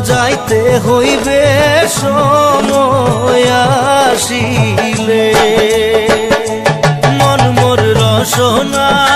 যাইতে হইবে সময় আসিলে। মন মোর রসনা